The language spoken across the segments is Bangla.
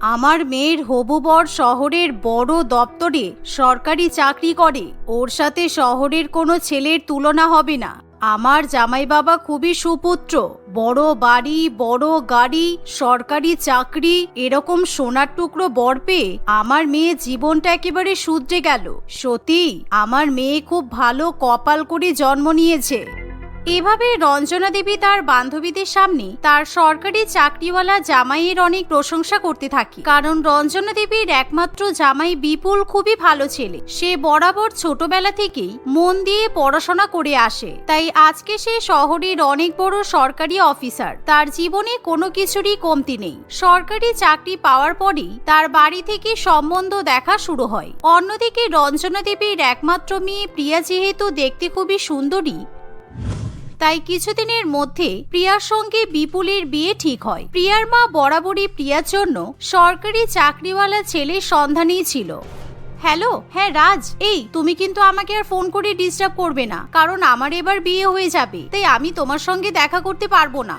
আমার মেয়ের হবু বর শহরের বড় দপ্তরে সরকারি চাকরি করে। ওর সাথে শহরের কোনো ছেলের তুলনা হবে না। আমার জামাই বাবা খুবই সুপুত্র। বড় বাড়ি, বড় গাড়ি, সরকারি চাকরি, এরকম সোনার টুকরো বর পেয়ে আমার মেয়ে জীবনটা একেবারে শুধরে গেল। সত্যি আমার মেয়ে খুব ভালো কপাল করে জন্ম নিয়েছে। এভাবে রঞ্জনা দেবী তার বান্ধবীদের সামনে তার সরকারি চাকরিওয়ালা জামাইয়ের অনেক প্রশংসা করতে থাকে। কারণ রঞ্জনা দেবীর একমাত্র জামাই বিপুল খুবই ভালো ছেলে। সে বরাবর ছোটবেলা থেকেই মন দিয়ে পড়াশোনা করে আসে। তাই আজকে সে শহরের অনেক বড় সরকারি অফিসার। তার জীবনে কোনো কিছুরই কমতি নেই। সরকারি চাকরি পাওয়ার পরেই তার বাড়ি থেকে সম্বন্ধ দেখা শুরু হয়। অন্যদিকে রঞ্জনা দেবীর একমাত্র মেয়ে প্রিয়া যেহেতু দেখতে খুবই সুন্দরী তাই কিছুদিনের মধ্যে প্রিয়ার সঙ্গে বিপুলের বিয়ে ঠিক হয়। প্রিয়ার মা বরাবরই প্রিয়ার জন্য সরকারি চাকরিওয়ালা ছেলের সন্ধানেই ছিল। হ্যালো হ্যাঁ রাজ, এই, তুমি কিন্তু আমাকে আর ফোন করে ডিস্টার্ব করবে না, কারণ আমার এবার বিয়ে হয়ে যাবে, তাই আমি তোমার সঙ্গে দেখা করতে পারব না।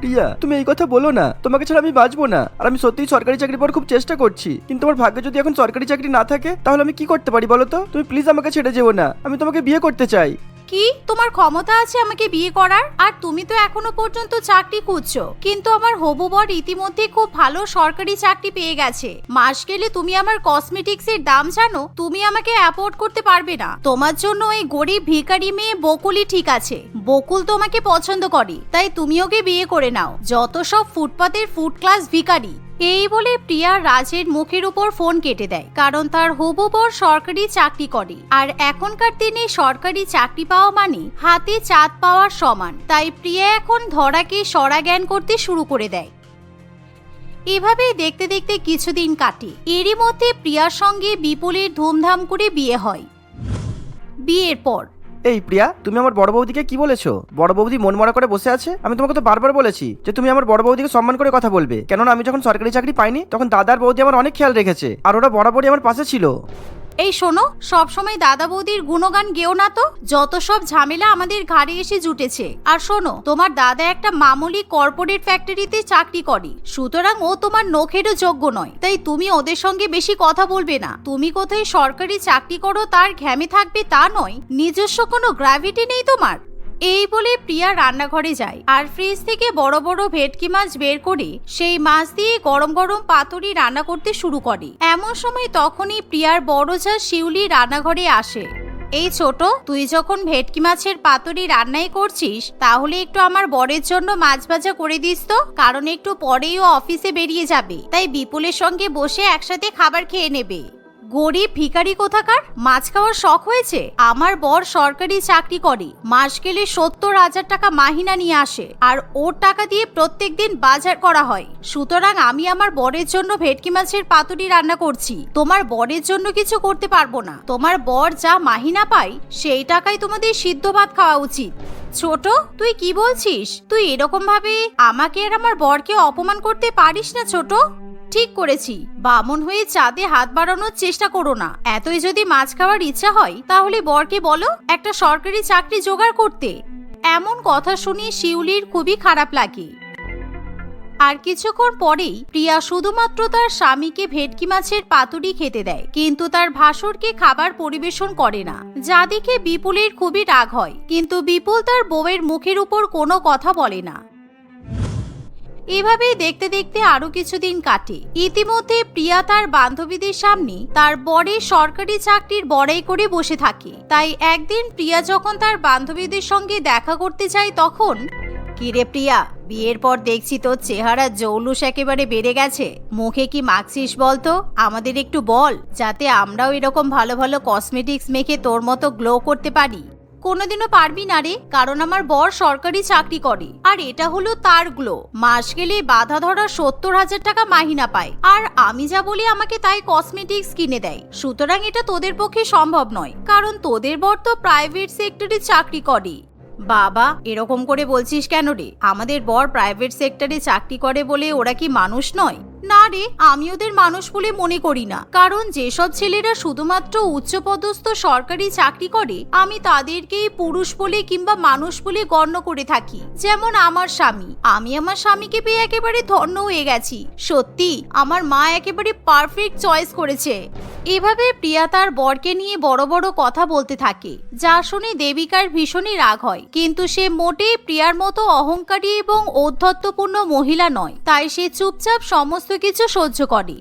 প্রিয়া, তুমি এই কথা বলো না, তোমাকে ছাড়া আমি বাঁচবো না, আর আমি সত্যিই সরকারি চাকরি পাওয়ার খুব চেষ্টা করছি, কিন্তু আমার ভাগ্যে যদি এখন সরকারি চাকরি না থাকে, তাহলে আমি কি করতে পারি বলো তো? তুমি প্লিজ আমাকে ছেড়ে যেও না, আমি তোমাকে বিয়ে করতে চাই। কি? তোমার ক্ষমতা আছে আমাকে বিয়ে করার? আর তুমি তো এখনও পর্যন্ত চাকরি খুঁজছো। কিন্তু আমার হবু বর ইতিমধ্যে খুব ভালো সরকারি চাকরি পেয়ে গেছে। মাস গেলে তুমি আমার কসমেটিক্স এর দাম জানো, তুমি আমাকে অ্যাফোর্ড করতে পারবে না। তোমার জন্য ওই গরিব ভিখারি মেয়ে বকুলই ঠিক আছে। বকুল তোমাকে পছন্দ করে, তাই তুমি ওকে বিয়ে করে নাও। যত সব ফুটপাতের ফুড ক্লাস ভিখারি এই বলে প্রিয়া রাজের মুখের উপর ফোন কেটে দেয়, কারণ তার হবু বর সরকারি চাকরি করে। আর এখনকার দিনে সরকারি চাকরি পাওয়া মানে হাতে চাঁদ পাওয়ার সমান। তাই প্রিয়া এখন ধরাকে সরা জ্ঞান করতে শুরু করে দেয়। এভাবেই দেখতে দেখতে কিছুদিন কাটে। এরই মধ্যে প্রিয়ার সঙ্গে বিপুলের ধুমধাম করে বিয়ে হয়। বিয়ের পর এই প্রিয়া, তুমি আমার বড় বৌদিকে কি বলেছ? বড় বৌদি মন মরা করে বসে আছে? আমি তোমাকে তো বারবার বলেছি যে তুমি আমার বড় বৌদিকে সম্মান করে কথা বলবে। কেননা আমি যখন সরকারি চাকরি পাইনি, তখন দাদার বৌদি আমার অনেক খেয়াল রেখেছে। আর ওরা বরাবরই আমার পাশে ছিল। এই শোনো সবসময় দাদা বৌদির গুণগান গেও না তো? যত সব ঝামেলা আমাদের ঘাড়ে এসে জুটেছে। আর শোনো, তোমার দাদা একটা মামুলি কর্পোরেট ফ্যাক্টরিতে চাকরি করে। সুতরাং ও তোমার নখেরও যোগ্য নয়। তাই তুমি ওদের সঙ্গে বেশি কথা বলবে না। তুমি কোথায় সরকারি চাকরি করো, তার ঘ্যামে থাকবে তা নয়। নিজস্ব কোনো গ্র্যাভিটি নেই তোমার। এই বলে প্রিয়া রান্নাঘরে যায়। আর ফ্রিজ থেকে বড় বড় ভেটকি মাছ বের করে সেই মাছ দিয়ে গরম গরম পাতুরি রান্না করতে শুরু করে। এমন সময় তখনই প্রিয়ার বড় যা শিউলি রান্নাঘরে আসে। এই ছোট, তুই যখন ভেটকি মাছের পাতুরি রান্নাই করছিস, তাহলে একটু আমার বরের জন্য মাছ ভাজা করে দিস তো, কারণ একটু পরেই ও অফিসে বেরিয়ে যাবে। তাই বিপুলের সঙ্গে বসে একসাথে খাবার খেয়ে নেবে। গরিব ভিখারি কোথাকার? মাছ খাওয়ার শখ হয়েছে? আমার বর সরকারি চাকরি করে। মাস গেলে সত্তর হাজার টাকা মাহিনা নিয়ে আসে। আর ওর টাকা দিয়ে প্রত্যেক দিন বাজার করা হয়। সুতরাং আমি আমার বরের জন্য ভেটকি মাছের পাতুরি রান্না করছি। তোমার বরের জন্য কিছু করতে পারব না। তোমার বর যা মাহিনা পাই সেই টাকায় তোমাদের সিদ্ধ ভাত খাওয়া উচিত। ছোট, তুই কি বলছিস? তুই এরকম ভাবে আমাকে আর আমার বরকে অপমান করতে পারিস না, ছোট। ঠিক করেছি। বামন হয়ে চাঁদে হাত বাড়ানোর চেষ্টা করো না। এতই যদি মাছ খাওয়ার ইচ্ছা হয়, তাহলে বরকে বলো, একটা সরকারি চাকরি জোগাড় করতে। এমন কথা শুনে শিউলির খুবই খারাপ লাগে। আর কিছুক্ষণ পরেই প্রিয়া শুধুমাত্র তার স্বামীকে ভেটকি মাছের পাতুরি খেতে দেয়, কিন্তু তার ভাসুরকে খাবার পরিবেশন করে না। যা বিপুলের খুবই রাগ হয়, কিন্তু বিপুল তার বউয়ের মুখের উপর কোনো কথা বলে না। এভাবেই দেখতে দেখতে আরও কিছুদিন কাটে। ইতিমধ্যে প্রিয়া তার বান্ধবীদের সামনে তার বরের সরকারি চাকরির বড়াই করে বসে থাকে। তাই একদিন প্রিয়া যখন তার বান্ধবীদের সঙ্গে দেখা করতে যায় তখন, কিরে প্রিয়া, বিয়ের পর দেখছি তোর চেহারা জৌলুস একেবারে বেড়ে গেছে। মুখে কি মাখছিস বলতো? আমাদের একটু বল, যাতে আমরাও এরকম ভালো ভালো কসমেটিক্স মেখে তোর মতো গ্লো করতে পারি। কোনোদিনও পারবি না রে, কারণ আমার বর সরকারি চাকরি করে। আর এটা হলো তার গ্লো মাস গেলে বাধা ধরা সত্তর হাজার টাকা মাহিনা পায়। আর আমি যা বলি আমাকে তাই কসমেটিক্স কিনে দেয়। সুতরাং এটা তোদের পক্ষে সম্ভব নয়, কারণ তোদের বর তো প্রাইভেট সেক্টরে চাকরি করে। বাবা, এরকম করে বলছিস কেন রে? আমাদের বর প্রাইভেট সেক্টরে চাকরি করে বলে ওরা কি মানুষ নয়? না রে, আমি ওদের মানুষ বলে মনে করি না। কারণ যেসব ছেলেরা শুধুমাত্র উচ্চপদস্থ সরকারি চাকরি করে, আমি তাদেরকেই পুরুষ বলে কিংবা মানুষ বলে গণ্য করে থাকি। যেমন আমার স্বামী। আমি আমার স্বামীকে পেয়ে একেবারে ধন্য হয়ে গেছি। সত্যি, আমার মা একেবারে পারফেক্ট চয়েস করেছে। এভাবে প্রিয়া তার বরকে নিয়ে বড় বড় কথা বলতে থাকে, যা শুনে দেবিকার ভীষণই রাগ হয়। কিন্তু সে মোটেই প্রিয়ার মতো অহংকারী এবং ঔদ্ধত্যপূর্ণ মহিলা নয়। তাই সে চুপচাপ সমস্ত কিছু সহ্য করে।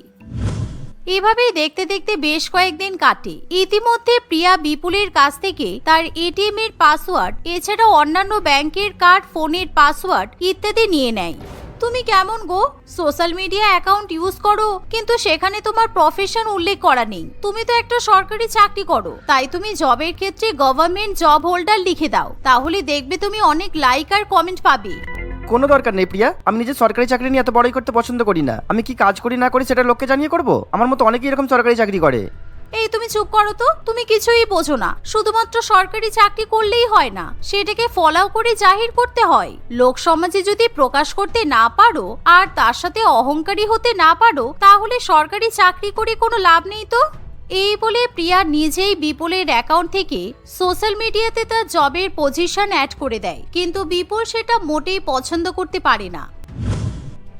এভাবেই দেখতে দেখতে বেশ কয়েকদিন কাটে। ইতিমধ্যে প্রিয়া বিপুলের কাছ থেকে তার এটিএম এর পাসওয়ার্ড, এছাড়াও অন্যান্য ব্যাংকের কার্ড, ফোনের পাসওয়ার্ড ইত্যাদি নিয়ে নেয়। তুমি কেমন গো? সোশ্যাল মিডিয়া অ্যাকাউন্ট ইউজ করো। কিন্তু সেখানে তোমার প্রফেশন উল্লেখ করা নেই। তুমি তো একটা সরকারি চাকরি করো। তাই তুমি জবের ক্ষেত্রে গভর্নমেন্ট জব হোল্ডার লিখে দাও। তাহলে দেখবে তুমি অনেক লাইক আর কমেন্ট পাবে। কোনো দরকার নেই, প্রিয়া। আমি নিজের সরকারি চাকরি নিয়ে এত বড়ই করতে পছন্দ করি না। আমি কি কাজ করি না করি সেটা লোককে জানিয়ে করব? আমার মতো অনেকেই এরকম সরকারি চাকরি করে। এই তুমি চুপ করো তো। তুমি কিছুই বোঝো না। শুধুমাত্র সরকারি চাকরি করলেই হয় না। সেটাকে ফলাও করে জাহির করতে হয়। লোক সমাজে যদি প্রকাশ করতে না পারো, আর তার সাথে অহংকারী হতে না পারো, তাহলে সরকারি চাকরি করে কোনো লাভ নেই তো? এই বলে প্রিয়া নিজেই বিপুলের অ্যাকাউন্ট থেকে সোশ্যাল মিডিয়াতে তার জবের পজিশন অ্যাড করে দেয়। কিন্তু বিপুল সেটা মোটেই পছন্দ করতে পারে না।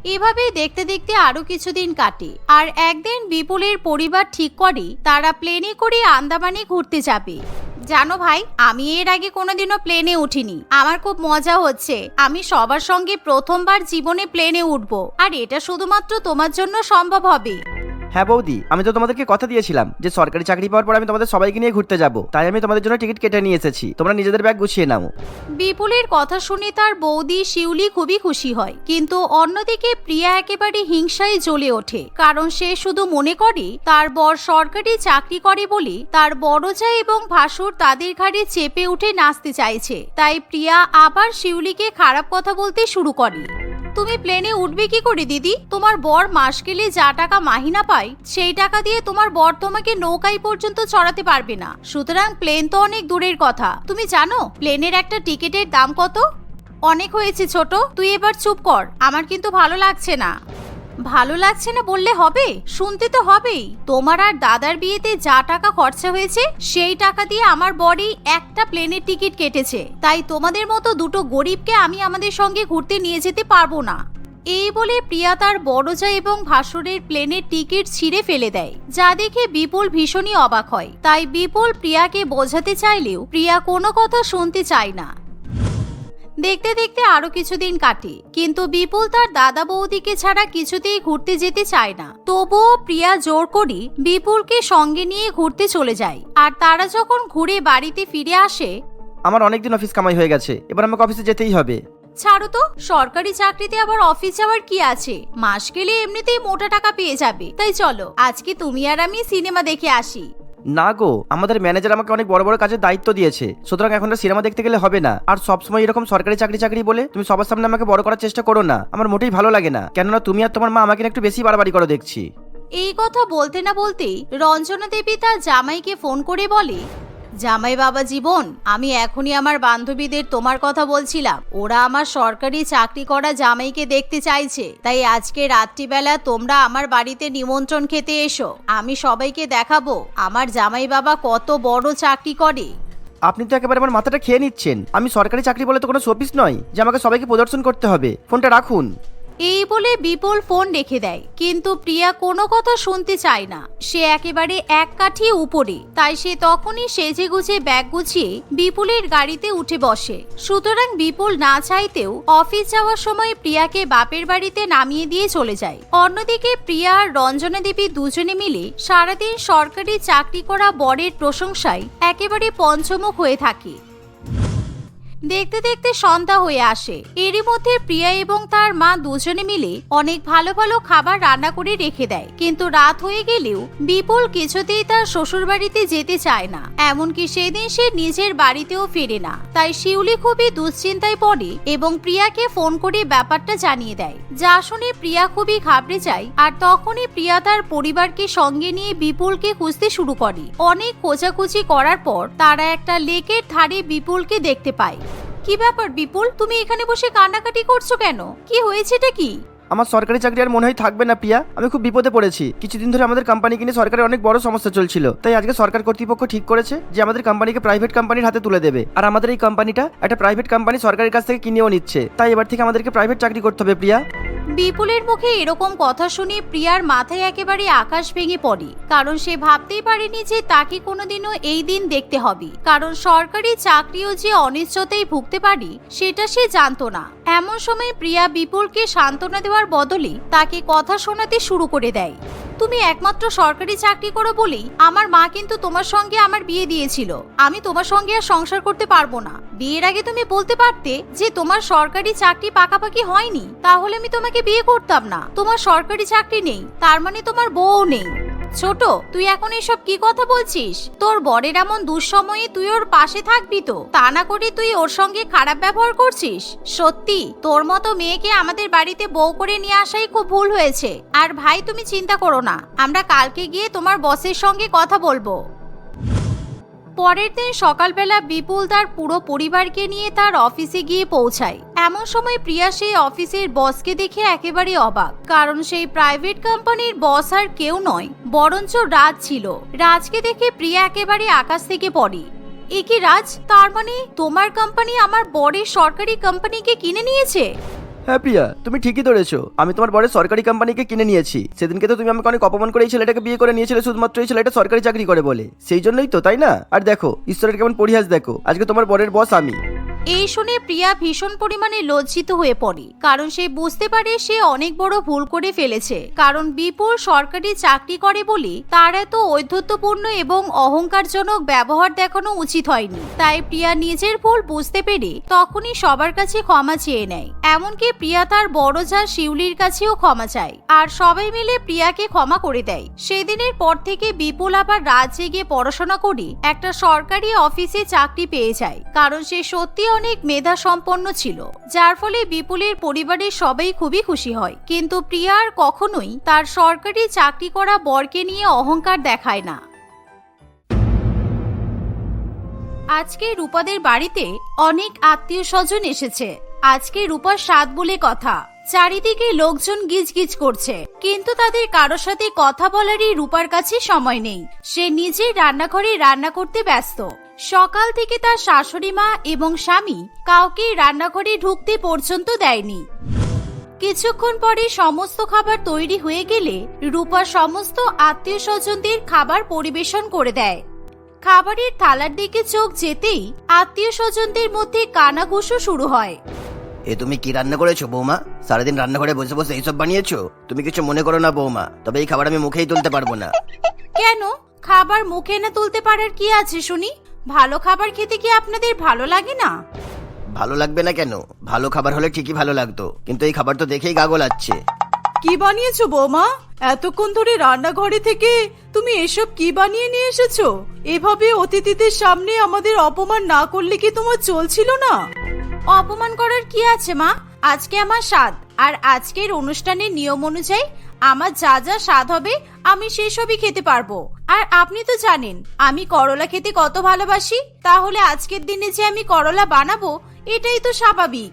এভাবেই দেখতে দেখতে আরও কিছুদিন কাটে। আর একদিন বিপুলের পরিবার ঠিক করে, তারা প্লেনে করে আন্দামানে ঘুরতে যাবে। জানো ভাই, আমি এর আগে কোনোদিনও প্লেনে উঠিনি। আমার খুব মজা হচ্ছে। আমি সবার সঙ্গে প্রথমবার জীবনে প্লেনে উঠবো। আর এটা শুধুমাত্র তোমার জন্য সম্ভব হবে। হ্যাঁ বৌদি, আমি তো তোমাদেরকে কথা দিয়েছিলাম যে সরকারি চাকরি পাওয়ার পর আমি তোমাদের সবাইকে নিয়ে ঘুরতে যাব। তাই আমি তোমাদের জন্য টিকিট কেটে নিয়ে এসেছি। তোমরা নিজেদের ব্যাগ গুছিয়ে নাও। বিপুলের কথা শুনে তার বৌদি শিউলি খুবই খুশি হয়। কিন্তু অন্যদিকে প্রিয়া একেবারে হিংসায় জ্বলে ওঠে। কারণ সে শুধু মনে করে, তার বর সরকারি চাকরি করে বলে তার বড় যা এবং ভাসুর তাদের ঘাড়ে চেপে উঠে নাচতে চাইছে। তাই প্রিয়া আবার শিউলিকে খারাপ কথা বলতে শুরু করে। তুমি প্লেনে উঠবে কি করে, দিদি? তোমার বর মাস গেলে যা টাকা মাহিনা পায়, সেই টাকা দিয়ে তোমার বর তোমাকে নৌকাই পর্যন্ত চড়াতে পারবে না। সুতরাং প্লেন তো অনেক দূরের কথা। তুমি জানো প্লেনের একটা টিকিটের দাম কত? অনেক হয়েছে ছোট। তুই এবার চুপ কর। আমার কিন্তু ভালো লাগছে না। ভালো লাগছে না বললে হবে? শুনতে তো হবেই। তোমার আর দাদার বিয়েতে যা টাকা খরচা হয়েছে, সেই টাকা দিয়ে আমার বডি একটা প্লেনের টিকিট কেটেছে। তাই তোমাদের মতো দুটো গরিবকে আমি আমাদের সঙ্গে ঘুরতে নিয়ে যেতে পারব না। এই বলে প্রিয়া তার বড়জা এবং ভাসুরের প্লেনের টিকিট ছিঁড়ে ফেলে দেয়। যা দেখে বিপুল ভীষণই অবাক হয়। তাই বিপুল প্রিয়াকে বোঝাতে চাইলেও প্রিয়া কোনো কথা শুনতে চায় না। দেখতে দেখতে আরও কিছুদিন কাটে কিন্তু বিপুল তার দাদা বৌদিকে ছাড়া কিছুতেই ঘুরতে যেতে চায় না। তবুও প্রিয়া জোর করি বিপুলকে সঙ্গে নিয়ে ঘুরতে চলে যায় আর তারা যখন ঘুরে বাড়িতে ফিরে আসে আমার অনেকদিন অফিস কামাই হয়ে গেছে এবার আমাকে অফিসে যেতেই হবে। ছাড়ো তো সরকারি চাকরিতে আবার অফিস যাওয়ার কি আছে? মাস গেলে এমনিতেই মোটা টাকা পেয়ে যাবে তাই চলো আজকে তুমি আর আমি সিনেমা দেখে আসি। না গো, আমাদের ম্যানেজার আমাকে অনেক বড় বড় কাজের দায়িত্ব দিয়েছে। সুতরাং এখন সিনেমা দেখতে গেলে হবে না। আর সবসময় এরকম সরকারি চাকরি চাকরি বলে তুমি সবার সামনে আমাকে বড় করার চেষ্টা করো না। আমার মোটেই ভালো লাগে না। কেননা তুমি আর তোমার মা আমাকে একটু বেশি বাড়াবাড়ি করো দেখছি। এই কথা বলতে না বলতেই রঞ্জনা দেবী তার জামাইকে ফোন করে বলে জামাই বাবা জীবন, আমি এখনই আমার বান্ধবীদের তোমার কথা বলছিলাম। ওরা আমার সরকারি চাকরি করা জামাইকে দেখতে চাইছে। তাই আজকে রাত্রিবেলা তোমরা আমার বাড়িতে নিমন্ত্রণ খেতে এসো। আমি সবাইকে দেখাবো আমার জামাই বাবা কত বড় চাকরি করে। আপনি তো একেবারে আমার মাথাটা খেয়ে নিচ্ছেন। আমি সরকারি চাকরি বলে তো কোনো শোপিস নয় যে আমাকে সবাইকে প্রদর্শন করতে হবে। ফোনটা রাখুন। এই বলে বিপুল ফোন রেখে দেয়। কিন্তু প্রিয়া কোনো কথা শুনতে চায় না। সে একেবারে এক কাঠি উপরে। তাই সে তখনই সেজে গুজে ব্যাগ গুছিয়ে বিপুলের গাড়িতে উঠে বসে। সুতরাং বিপুল না চাইতেও অফিস যাওয়ার সময় প্রিয়াকে বাপের বাড়িতে নামিয়ে দিয়ে চলে যায়। অন্যদিকে প্রিয়া আর রঞ্জনা দেবী দুজনে মিলে সারাদিন সরকারি চাকরি করা বরের প্রশংসায় একেবারে পঞ্চমুখ হয়ে থাকে। দেখতে দেখতে সন্ধ্যা হয়ে আসে। এরই মধ্যে প্রিয়া এবং তার মা দুজনে মিলে অনেক ভালো ভালো খাবার রান্না করে রেখে দেয়। কিন্তু রাত হয়ে গেলেও বিপুল কিছুতেই তার শ্বশুর বাড়িতে যেতে চায় না। এমনকি সেদিন সে নিজের বাড়িতেও ফেরে না। তাই শিউলি খুবই দুশ্চিন্তায় পড়ে এবং প্রিয়াকে ফোন করে ব্যাপারটা জানিয়ে দেয়। যা শুনে প্রিয়া খুবই ঘাবড়ে যায় আর তখনই প্রিয়া তার পরিবারকে সঙ্গে নিয়ে বিপুলকে খুঁজতে শুরু করে। অনেক খোঁজাখুঁজি করার পর তারা একটা লেকের ধারে বিপুলকে দেখতে পায়। কি ব্যাপার বিপুল? তুমি এখানে বসে কান্নাকাটি করছ কেন? কি হয়েছেটা কি? আমার সরকারি চাকরি আর মনে হয় থাকবে না প্রিয়া আমি খুব বিপদে পড়েছি। কিছুদিন ধরে আমাদের কোম্পানিকে নিয়ে সরকারের অনেক বড় সমস্যা চলছিল। তাই আজকে সরকার কর্তৃপক্ষ ঠিক করেছে যে আমাদের কোম্পানিকে প্রাইভেট কোম্পানির হাতে তুলে দেবে। আর আমাদের এই কোম্পানিটা একটা প্রাইভেট কোম্পানি সরকারের কাছ থেকে কিনেও নিচ্ছে। তাই এবার থেকে আমাদেরকে প্রাইভেট চাকরি করতে হবে প্রিয়া বিপুলের মুখে এরকম কথা শুনে প্রিয়ার মাথায় একেবারে আকাশ ভেঙে পড়ে। কারণ সে ভাবতেই পারেনি যে তাকে কোনোদিনও এই দিন দেখতে হবে। কারণ সরকারি চাকরিও যে অনিশ্চয়তায় ভুগতে পারি, সেটা সে জানতো না। এমন সময় প্রিয়া বিপুলকে সান্ত্বনা দেওয়ার বদলে তাকে কথা শোনাতে শুরু করে দেয়। তুমি একমাত্র সরকারি চাকরি করো বলেই আমার মা কিন্তু তোমার সঙ্গে আমার বিয়ে দিয়েছিল। আমি তোমার সঙ্গে আর সংসার করতে পারব না। বিয়ের আগে তুমি বলতে পারতে যে তোমার সরকারি চাকরি পাকাপাকি হয়নি। তাহলে আমি তোমাকে বিয়ে করতাম না। তোমার সরকারি চাকরি নেই। তার মানে তোমার বউ নেই। ছোট, তুই এখন এসব কি কথা বলছিস? তোর বরের এমন দুঃসময়ে তুই ওর পাশে থাকবি তো। তা না করে তুই ওর সঙ্গে খারাপ ব্যবহার করছিস? সত্যি, তোর মতো মেয়েকে আমাদের বাড়িতে বউ করে নিয়ে আসাই খুব ভুল হয়েছে। আর ভাই, তুমি চিন্তা করো না, আমরা কালকে গিয়ে তোমার বসের সঙ্গে কথা বলব। পরের দিন সকালবেলা বিপুল তার পুরো পরিবারকে নিয়ে তার অফিসে গিয়ে পৌঁছায়। এমন সময় প্রিয়া সেই অফিসের বসকে দেখে একেবারে অবাক, কারণ সেই প্রাইভেট কোম্পানির বস আর কেউ নয়, বরঞ্চ রাজ ছিল। রাজকে দেখে প্রিয়া একেবারে আকাশ থেকে পড়ে। এ রাজ? তার মানে তোমার কোম্পানি আমার বরের সরকারি কোম্পানিকে কিনে নিয়েছে? হ্যাঁ প্রিয়া, তুমি ঠিকই ধরেছো। আমি তোমার বড় সরকারি কোম্পানিকে কিনে নিয়েছি। সেদিনকে তো তুমি আমাকে অনেক অপমান করে এই ছেলেটাকে বিয়ে করে নিয়েছিলে, শুধুমাত্র এই ছেলেটা সরকারি চাকরি করে বলে। সেই জন্যই তো, তাই না? আর দেখো, ঈশ্বরের কেমন পরিহাস দেখো। আজকে তোমার বরের বস আমি। এই শুনে প্রিয়া ভীষণ পরিমাণে লজ্জিত হয়ে পড়ে। কারণ সে বুঝতে পারে সে অনেক বড় ভুল করে ফেলেছে। কারণ বিপুল সরকারি চাকরি করে বলে তার এত ঔদ্ধত্যপূর্ণ এবং অহংকারজনক ব্যবহার দেখানো উচিত হয়নি। তাই প্রিয়া নিজের ভুল বুঝতে পেরে তখনই সবার কাছে ক্ষমা চেয়ে নেয়। এমনকি প্রিয়া তার বড় যা শিউলির কাছেও ক্ষমা চায়। আর সবাই মিলে প্রিয়াকে ক্ষমা করে দেয়। সেদিনের পর থেকে বিপুল আবার রাজ্যে গিয়ে পড়াশোনা করে একটা সরকারি অফিসে চাকরি পেয়ে যায়। কারণ সে সত্যি অনেক মেধা সম্পন্ন ছিল, যার ফলে বিপুলের পরিবারের সবাই খুবই খুশি হয়। কিন্তু প্রিয়া আর কখনোই তার সরকারি চাকরি করা বরকে নিয়ে অহংকার দেখায় না। আজকে রূপাদের বাড়িতে অনেক আত্মীয় স্বজন এসেছে। আজকে রূপার স্বাদ বলে কথা। চারিদিকে লোকজন গিজগিজ করছে। কিন্তু তাদের কারোর সাথে কথা বলারই রূপার কাছে সময় নেই। সে নিজে রান্নাঘরে রান্না করতে ব্যস্ত। সকাল থেকে তার শাশুড়ি মা এবং স্বামী কাউকে রান্নাঘরে ঢুকতে পর্যন্ত দেয়নি। কিছুক্ষণ পরে সমস্ত খাবার তৈরি হয়ে গেলে রূপা সমস্ত আত্মীয় স্বজনদের খাবার পরিবেশন করে দেয়। খাবারের থালার দিকে চোখ যেতেই আত্মীয় স্বজনদের মধ্যে কানাঘুষো শুরু হয়। এ তুমি কি রান্না করেছ বৌমা? সারাদিন রান্নাঘরে বসে বসে এইসব বানিয়েছো? তুমি কিছু মনে করো না বৌমা। তবে এই খাবার আমি মুখেই তুলতে পারব না। কেন? খাবার মুখে না তুলতে পারার কি আছে শুনি? ভালো খাবার খেতে কি আপনাদের ভালো লাগে না? ভালো লাগবে না কেন? ভালো খাবার হলে ঠিকই ভালো লাগতো। কিন্তু এই খাবার তো দেখেই গা গোলাচ্ছে। কি বানিয়েছো বৌমা? এতক্ষণ ধরে রান্নাঘরে থেকে তুমি এসব কি বানিয়ে নিয়ে এসেছ? এভাবে অতিথিদের সামনে আমাদের অপমান না করলে কি তোমার চলছিল না? অপমান করার কি আছে মা? আজকে আমার স্বাদ। আর আজকের অনুষ্ঠানের নিয়ম অনুযায়ী আমার যা যা স্বাদ হবে আমি সেসবই খেতে পারব। আর আপনি তো জানেন আমি করলা খেতে কত ভালোবাসি তাহলে আজকের দিনে যে আমি করলা বানাবো এটাই তো স্বাভাবিক।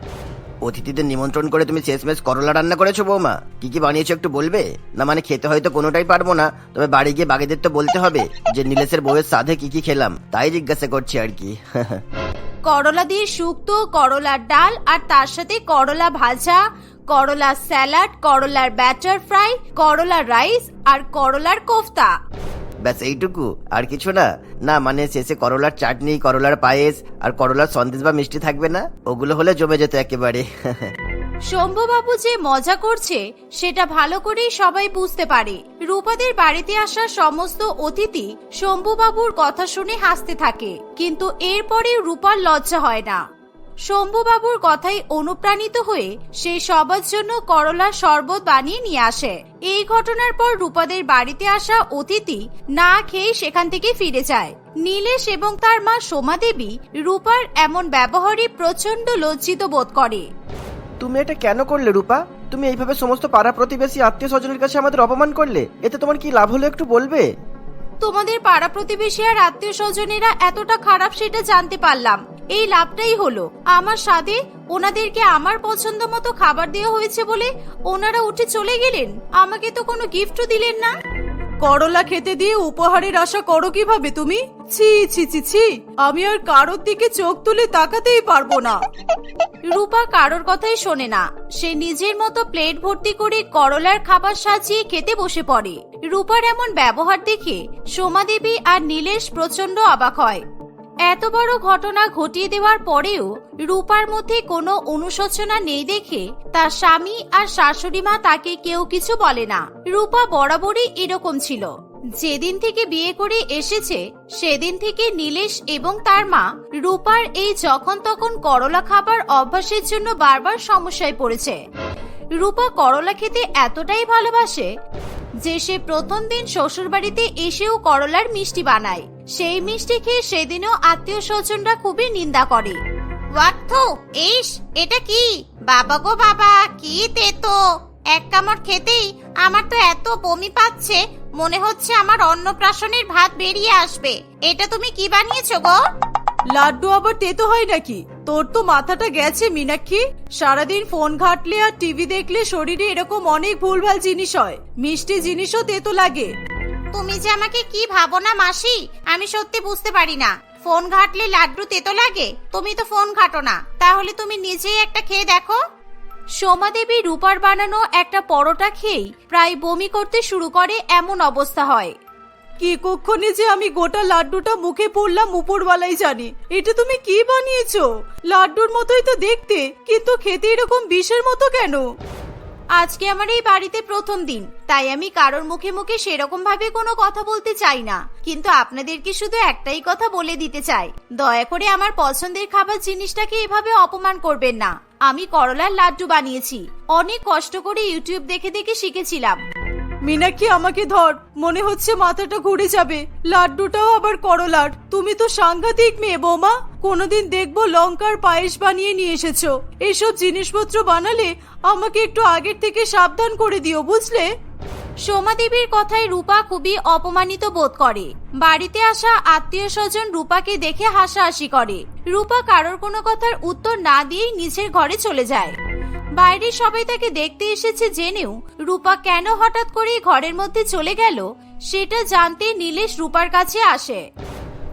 অতিথিদের নিমন্ত্রণ করে তুমি শেষমেশ করলা রান্না করেছ বৌমা। কি কি বানিয়েছো একটু বলবে? না মানে খেতে হয়তো কোনোটাই পারব না তবে বাড়ি গিয়ে বাগেদের তো বলতে হবে যে নীলেশের বউয়ের সাধে কি কি খেলাম তাই জিজ্ঞাসা করছি আর কি। করলা দিয়ে শুক্তো করলার ডাল আর তার সাথে করলা ভাজা করলার স্যালাড করলার ব্যাটার ফ্রাই করলার রাইস আর করলার কোফতা। ব্যাস এইটুকু। আর কিছু না? না মানে শেষে করলার চাটনি করলার পায়েস আর করলার সন্দেশ বা মিষ্টি থাকবে না? ওগুলো হলে জমে যেত একেবারে। শম্ভুবাবু যে মজা করছে সেটা ভালো করেই সবাই বুঝতে পারে। রূপাদের বাড়িতে আসা সমস্ত অতিথি শম্ভুবাবুর কথা শুনে হাসতে থাকে। কিন্তু এরপরে রূপার লজ্জা হয় না। শম্ভুবাবুর কথাই অনুপ্রাণিত হয়ে সে সবার জন্য করলার শরবত বানিয়ে নিয়ে আসে। এই ঘটনার পর রূপাদের বাড়িতে আসা অতিথি না খেয়ে সেখান থেকে ফিরে যায়। নীলেশ এবং তার মা সোমা দেবী রূপার এমন ব্যবহারে প্রচণ্ড লজ্জিত বোধ করে। তুমি এটা কেন করলে, রূপা? তুমি এইভাবে সমস্ত পাড়া প্রতিবেশী আত্মীয় স্বজনের কাছে আমাদের অপমান করলে? এতে তোমার কি লাভ হলো একটু বলবে? তোমাদের পাড়া প্রতিবেশী আর আত্মীয় স্বজনেরা এতটা খারাপ সেটা জানতে পারলাম। এই লাভটাই হলো। আমার স্বাদে ওনাদেরকে আমার পছন্দ মতো খাবার দেওয়া হয়েছে বলে ওনারা উঠে চলে গেলেন? আমাকে তো কোনো গিফটও দিলেন না। করলা খেতে দিয়ে উপহারের আশা করো কীভাবে তুমি? ছি ছি ছি ছি, আমি আর কারোর দিকে চোখ তুলে তাকাতেই পারব না। রূপা কারোর কথাই শোনে না। সে নিজের মতো প্লেট ভর্তি করে করলার খাবার সাজিয়ে খেতে বসে পড়ে। রূপার এমন ব্যবহার দেখে সোমাদেবী আর নীলেশ প্রচণ্ড অবাক হয়। এত বড় ঘটনা ঘটিয়ে দেওয়ার পরেও রূপার মধ্যে কোনো অনুশোচনা নেই দেখে তার স্বামী আর শাশুড়ি মা তাকে কেউ কিছু বলে না। রূপা বরাবরই এরকম ছিল। যেদিন থেকে বিয়ে করে এসেছে, সেদিন থেকে নীলেশ এবং তার মা রূপার এই যখন তখন করলা খাবার অভ্যাসের জন্য বারবার সমস্যায় পড়েছে। রূপা করলা খেতে এতটাই ভালোবাসে যে সে প্রথম দিন শ্বশুরবাড়িতে এসেও করলার মিষ্টি বানায়। সেই মিষ্টি খেয়ে সেদিনও আত্মীয় স্বজনরা খুবই নিন্দা করে। ওয়াক্থু এটা কি? বাবা গো বাবা, কি তেতো। এক কামড় খেতেই আমার তো এত বমি পাচ্ছে, মনে হচ্ছে আমার অন্নপ্রাশনের ভাত বেরিয়ে আসবে। এটা তুমি কি বানিয়েছো গো? লাড্ডু আবার তেতো হয় নাকি? তোর তো মাথাটা গেছে মীনাক্ষী। সারাদিন ফোন ঘাটলে আর টিভি দেখলে শরীরে এরকম অনেক ভুলভাল জিনিস হয়। মিষ্টি জিনিসও তেতো লাগে। তুমি যে আমাকে কি ভাবো না মাসি? আমি সত্যি বুঝতে পারি না। ফোন ঘাটলে লাড্ডু তেতো লাগে। তুমি তো ফোন ঘাটো না। তাহলে তুমি নিজেই একটা খেয়ে দেখো। সোমা দেবী রূপার বানানো একটা পরোটা খেয়েই প্রায় বমি করতে শুরু করে এমন অবস্থা হয়। কি কক্ষণে যে আমি গোটা লাড্ডুটা মুখে পড়লাম উপরওয়ালাই জানি। এটা তুমি কি বানিয়েছো? লাড্ডুর মতোই তো দেখতে, কিন্তু খেতে এরকম বিষের মতো কেন? আজকে আমার এই বাড়িতে প্রথম দিন, তাই আমি কারোর মুখে মুখে সেরকম ভাবে কোনো কথা বলতে চাই না। কিন্তু আপনাদেরকে শুধু একটাই কথা বলে দিতে চাই? দয়া করে আমার পছন্দের খাবার জিনিসটাকে এভাবে অপমান করবেন না। আমি করলার লাড্ডু বানিয়েছি। অনেক কষ্ট করে ইউটিউব দেখে দেখে শিখেছিলাম। মীনাক্ষী, আমাকে ধর। মনে হচ্ছে মাথাটা ঘুরে যাবে। লাড্ডুটাও আবার করলার। তুমি তো সাংঘাতিক মেয়ে, বৌমা। কোনোদিন দেখব লঙ্কার পায়েস বানিয়ে নিয়ে এসেছ। এসব জিনিসপত্র বানালে আমাকে একটু আগের থেকে সাবধান করে দিও, বুঝলে? সোমা দেবীর কথায় রূপা খুবই অপমানিত বোধ করে। বাড়িতে আসা আত্মীয় স্বজন রূপাকে দেখে হাসাহাসি করে। রূপা কারোর কোনো কথার উত্তর না দিয়েই নিজের ঘরে চলে যায়। বাইরে সবাই তাকে দেখতে এসেছে জেনেও রূপা কেন হঠাৎ করে ঘরের মধ্যে চলে গেল সেটা জানতে নীলেশ রূপার কাছে আসে।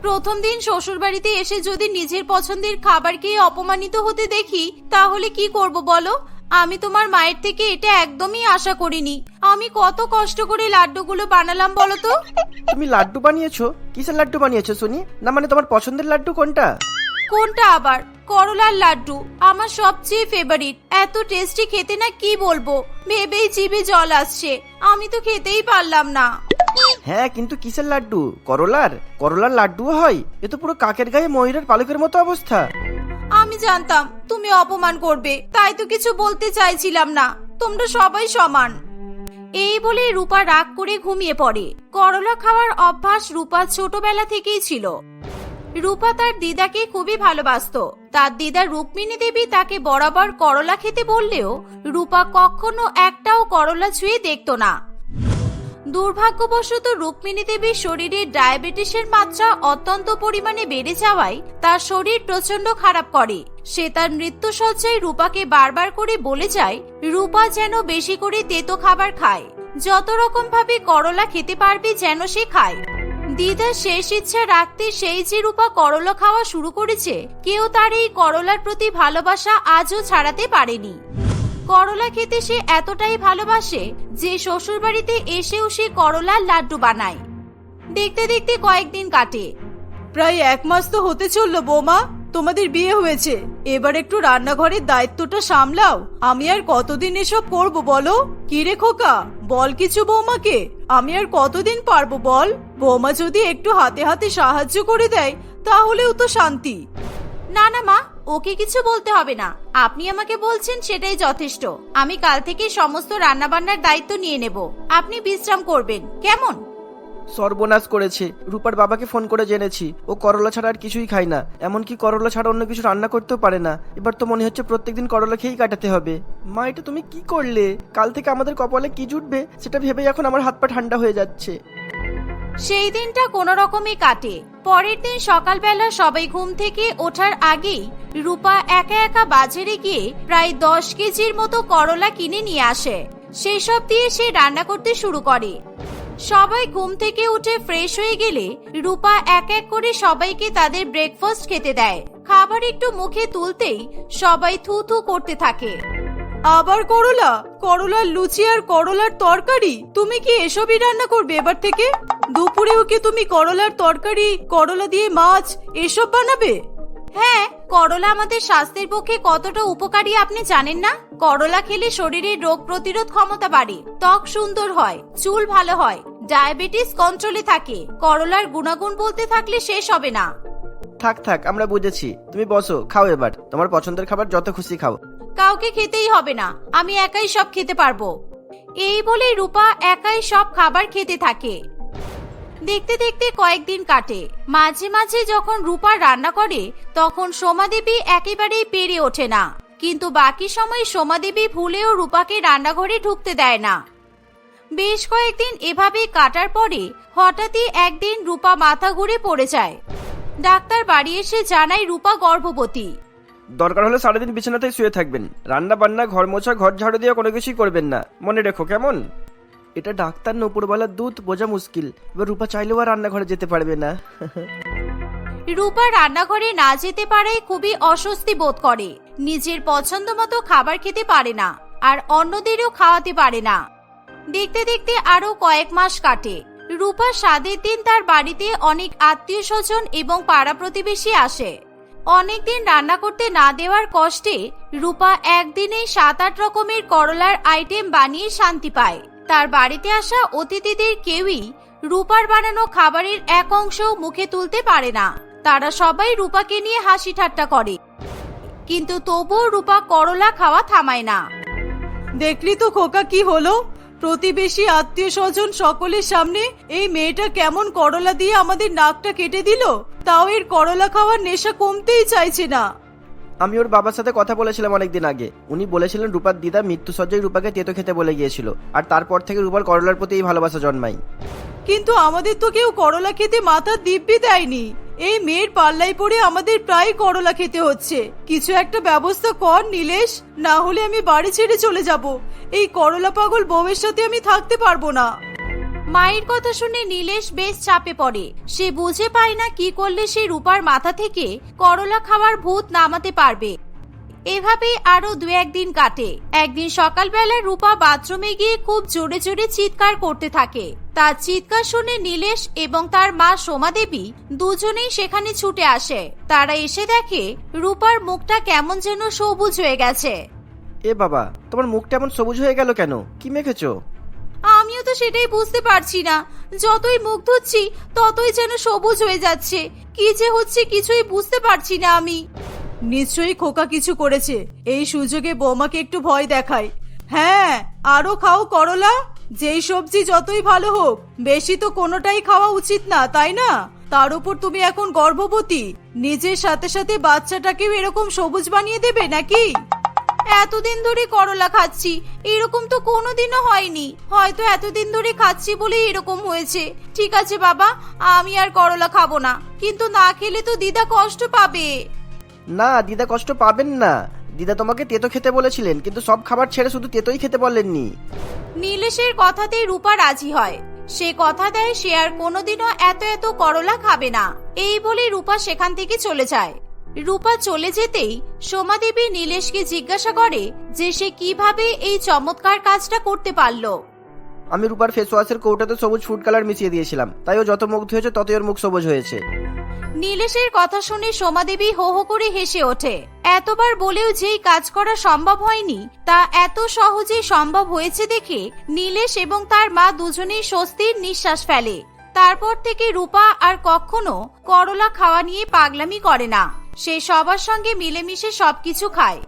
প্রথম দিন শ্বশুরবাড়িতে এসে যদি নিজের পছন্দের খাবার অপমানিত হতে দেখি, তাহলে কি করব বলো? আমি তোমার মায়ের থেকে এটা একদমই আশা করিনি। আমি কত কষ্ট করে লাড্ডুগুলো বানালাম বলো তো? তুমি লাড্ডু বানিয়েছো? কিসের লাড্ডু বানিয়েছো, শুনি? না মানে তোমার পছন্দের লাড্ডু কোনটা? কোনটা আবার? করলার লাড্ডু আমার সবচেয়ে ফেভারিট এত টেস্টি খেতে না কি বলব? ভেবেই জিভে জল আসছে। আমি তো খেতেই পারলাম না। হ্যাঁ কিন্তু কিসের লাড্ডু? করলার? করলার লাড্ডুও হয়? এ তো পুরো কাকের গায়ে ময়ূরের পালকের মতো অবস্থা। আমি জানতাম তুমি অপমান করবে তাই তো কিছু বলতে চাইছিলাম না। তোমরা সবাই সমান। এই বলে রূপা রাগ করে ঘুমিয়ে পড়ে। করলা খাওয়ার অভ্যাস রূপার ছোটবেলা থেকেই ছিল। রূপা তার দিদাকে খুবই ভালোবাসতো। তার দিদা রুক্মিণী দেবী তাকে বরাবর করলা খেতে বললেও রূপা কখনো একটাও করলা ছুঁয়ে দেখতো না। দুর্ভাগ্যবশত রুক্মিণী দেবীর শরীরে ডায়াবেটিসের মাত্রা অত্যন্ত পরিমাণে বেড়ে যাওয়ায় তার শরীর প্রচণ্ড খারাপ করে। সে তার মৃত্যুসজ্জায় রূপাকে বারবার করে বলে যায়, রূপা যেন বেশি করে তেতো খাবার খায়। যত রকম ভাবে করলা খেতে পারবে যেন সে খায়। দিদার শেষ ইচ্ছা রাখতে সেই যে রূপা করলা খাওয়া শুরু করেছে, কেউ তার এই করলার প্রতি ভালোবাসা আজও ছাড়াতে পারেনি। করলা খেতে সে এতটাই ভালোবাসে যে শ্বশুরবাড়িতে এসেও সে করলার লাড্ডু বানায়। দেখতে দেখতে কয়েকদিন কাটে। প্রায় এক মাস তো হতে চলল, বৌমা। তোমাদের বিয়ে হয়েছে। এবার একটু রান্নাঘরের দায়িত্বটা সামলাও। আমি আর কতদিন এসব করব বলো? কি রে খোকা, বল কিছু বৌমাকে। আমি আর কতদিন পারব বল? বৌমা যদি একটু হাতে হাতে সাহায্য করে দেয়, তাহলেও তো শান্তি। না না, মা, ওকে কিছু বলতে হবে না। আপনি আমাকে বলছেন সেটাই যথেষ্ট। আমি কাল থেকে সমস্ত রান্নাবান্নার দায়িত্ব নিয়ে নেব। আপনি বিশ্রাম করবেন। কেমন? সর্বনাশ করেছে। রূপার বাবাকে ফোন করে জেনেছি। ও করলা ছাড়া আর কিছুই খায় না। এমনকি করলা ছাড়া অন্য কিছু রান্না করতেও পারে না। এবার তো মনে হচ্ছে প্রত্যেকদিন করলা খেয়েই কাটাতে হবে। মা, এটা তুমি কি করলে? কাল থেকে আমাদের কপালে কি জুটবে? সেটা ভেবেই এখন আমার হাত পা ঠান্ডা হয়ে যাচ্ছে। সেই দিনটা কোনো রকমে কাটে। পরের দিন সকালবেলা সবাই ঘুম থেকে ওঠার আগেই রূপা একা একা বাজারে গিয়ে প্রায় দশ কেজির মতো করলা কিনে নিয়ে আসে। সেই সব দিয়ে সে রান্না করতে শুরু করে। সবাই ঘুম থেকে উঠে ফ্রেশ হয়ে গেলে রূপা এক এক করে সবাইকে তাদের ব্রেকফাস্ট খেতে দেয়। খাবার একটু মুখে তুলতেই সবাই থু থু করতে থাকে। আবার করলা? করলার লুচি আর করলার তরকারি? তুমি কি এসবই রান্না করবে এবার থেকে? দুপুরেও কি তুমি করলার তরকারি, করলা দিয়ে মাছ, এসব বানাবে? হ্যাঁ করলা আমাদের স্বাস্থ্যের পক্ষে কতটা উপকারী আপনি জানেন না? করলা খেলে শরীরের রোগ প্রতিরোধ ক্ষমতা বাড়ে ত্বক সুন্দর হয় চুল ভালো হয় ডায়াবেটিস কন্ট্রোলে থাকে করলার গুণাগুণ বলতে থাকলে শেষ হবে না। থাক থাক আমরা বুঝেছি। তুমি বসো খাও এবার। তোমার পছন্দের খাবার যত খুশি খাও। কাউকে খেতেই হবে না আমি একাই সব খেতে পারব। এই বলে রূপা একাই সব খাবার খেতে থাকে। দেখতে দেখতে কয়েকদিন কাটে। মাঝে মাঝে যখন রূপা রান্না করে, তখন সোমাদেবী একেবারেই পেরে ওঠে না। কিন্তু বাকি সময় সোমাদেবী ভুলেও রূপাকে রান্নাঘরে ঢুকতে দেয় না। বেশ কয়েকদিন এভাবে কাটার পরে হঠাৎই একদিন রূপা মাথা ঘুরে পড়ে যায়। ডাক্তার বাড়ি এসে জানায় রূপা গর্ভবতী। দরকার হলে সারাদিন বিছানাতেই শুয়ে থাকবেন। রান্না বান্না ঘর মোছা ঘর ঝাড়ু দিয়ে কোনো কিছুই করবেন না। মনে রেখো, কেমন? এটা ডাক্তার না উপরওয়ালার দুধ বোঝা মুশকিল। এবার রূপা চাইলেও আর রান্নাঘরে যেতে পারবে না। রূপা রান্নাঘরে না যেতে পারায় খুবই অস্বস্তি বোধ করে। নিজের পছন্দ মতো খাবার খেতে পারে না, আর অন্যদেরও খাওয়াতে পারে না। দেখতে দেখতে আরও কয়েক মাস কাটে। রূপা স্বাদের দিন তার বাড়িতে অনেক আত্মীয় স্বজন এবং পাড়া প্রতিবেশী আসে। অনেকদিন রান্না করতে না দেওয়ার কষ্টে রূপা একদিনে সাত আট রকমের করলার আইটেম বানিয়ে শান্তি পায়। তার বাড়িতে আসা অতিথিদের কেউই রূপার বানানো খাবারের এক অংশ মুখে তুলতে পারে না। তারা সবাই রূপাকে নিয়ে হাসি ঠাট্টা করে। কিন্তু তবুও রূপা করলা খাওয়া থামায় না। দেখলি তো খোকা কি হলো? প্রতিবেশী আত্মীয় স্বজন সকলের সামনে এই মেয়েটা কেমন করলা দিয়ে আমাদের নাকটা কেটে দিল? তাও এর করলা খাওয়ার নেশা কমতেই চাইছে না। আমি ওর বাবার সাথে কথা বলেছিলাম অনেকদিন আগে। উনি বলেছিলেন রূপার দিদা মৃত্যু সজ্জায় রূপাকে তেতো খেতে বলে গিয়েছিল, আর তারপর থেকে রূপার করলার প্রতি এই ভালোবাসা জন্মায়। কিন্তু আমাদের তো কেউ করলা খেতে মাথার দিব্যি দেয়নি। এই মেয়ের পাল্লাই পড়ে আমাদের প্রায় করলা খেতে হচ্ছে। কিছু একটা ব্যবস্থা কর, নীলেশ, না হলে আমি বাড়ি ছেড়ে চলে যাব। এই করলা পাগল বউয়ের সাথে আমি থাকতে পারব না। মায়ের কথা শুনে নীলেশ বেশ চাপে পড়ে। সে বুঝে পায় না কি করলে সে রূপার মাথা থেকে করলা খাওয়ার ভূত নামাতে পারবে। এভাবেই আরও দু একদিন কাটে। একদিন সকালবেলা রূপা বাথরুমে গিয়ে খুব জোরে জোরে চিৎকার করতে থাকে। তার চিৎকার শুনে নীলেশ এবং তার মা সোমা দেবী দুজনেই সেখানে ছুটে আসে। তারা এসে দেখে রূপার মুখটা কেমন যেন সবুজ হয়ে গেছে। এ বাবা, তোমার মুখটা এমন সবুজ হয়ে গেল কেন? কি মেখেছো? সেটাই বুঝতে পারছি না। যতই মুখ ধুচ্ছি, ততই যেন সবুজ হয়ে যাচ্ছে। কি যে হচ্ছে কিছুই বুঝতে পারছি না আমি। নিশ্চয়ই খোকা কিছু করেছে। এই সুযোগে বৌমাকে একটু ভয় দেখায় হ্যাঁ আরও খাও করলা। যেই সবজি যতই ভালো হোক, বেশি তো কোনোটাই খাওয়া উচিত না, তাই না? তার উপর তুমি এখন গর্ভবতী। নিজের সাথে সাথে বাচ্চাটাকেও এরকম সবুজ বানিয়ে দেবে নাকি? এতদিন ধরে করলা খাচ্ছি। এরকম তো কোনোদিনও হয়নি। হয়তো এতদিন ধরে খাচ্ছি বলে এরকম হয়েছে। ঠিক আছে বাবা আমি আর করলা খাব না। কিন্তু না খেলে তো দিদা কষ্ট পাবে। না দিদা কষ্ট পাবেন না। দিদা তোমাকে তেতো খেতে বলেছিলেন কিন্তু সব খাবার ছেড়ে শুধু তেতোই খেতে বলেননি। নীলেশের কথাতেই রূপা রাজি হয়। সে কথা দেয় সে আর কোনোদিনও এত এত করলা খাবে না। এই বলে রূপা সেখান থেকে চলে যায়। রূপা চলে যেতেই সোমা দেবী নীলেশকে জিজ্ঞাসা করে যে সে কীভাবে এই চমৎকার কাজটা করতে পারল। আমি রূপার ফেস ওয়াশের কৌটাতে সবুজ ফুড কালার মিশিয়ে দিয়েছিলাম। তাই ও যত মুখ ধুয়েছে ততই ওর মুখ সবুজ হয়েছে। নীলেশের কথা শুনে সোমা দেবী হো হো করে হেসে ওঠে। এতবার বলেও যেই কাজ করা সম্ভব হয়নি তা এত সহজেই সম্ভব হয়েছে দেখে নীলেশ এবং তার মা দুজনেই স্বস্তির নিঃশ্বাস ফেলে। তারপর থেকে রূপা আর কখনো করলা খাওয়া নিয়ে পাগলামি করে না। সে সবার সঙ্গে মিলেমিশে সবকিছু খায়।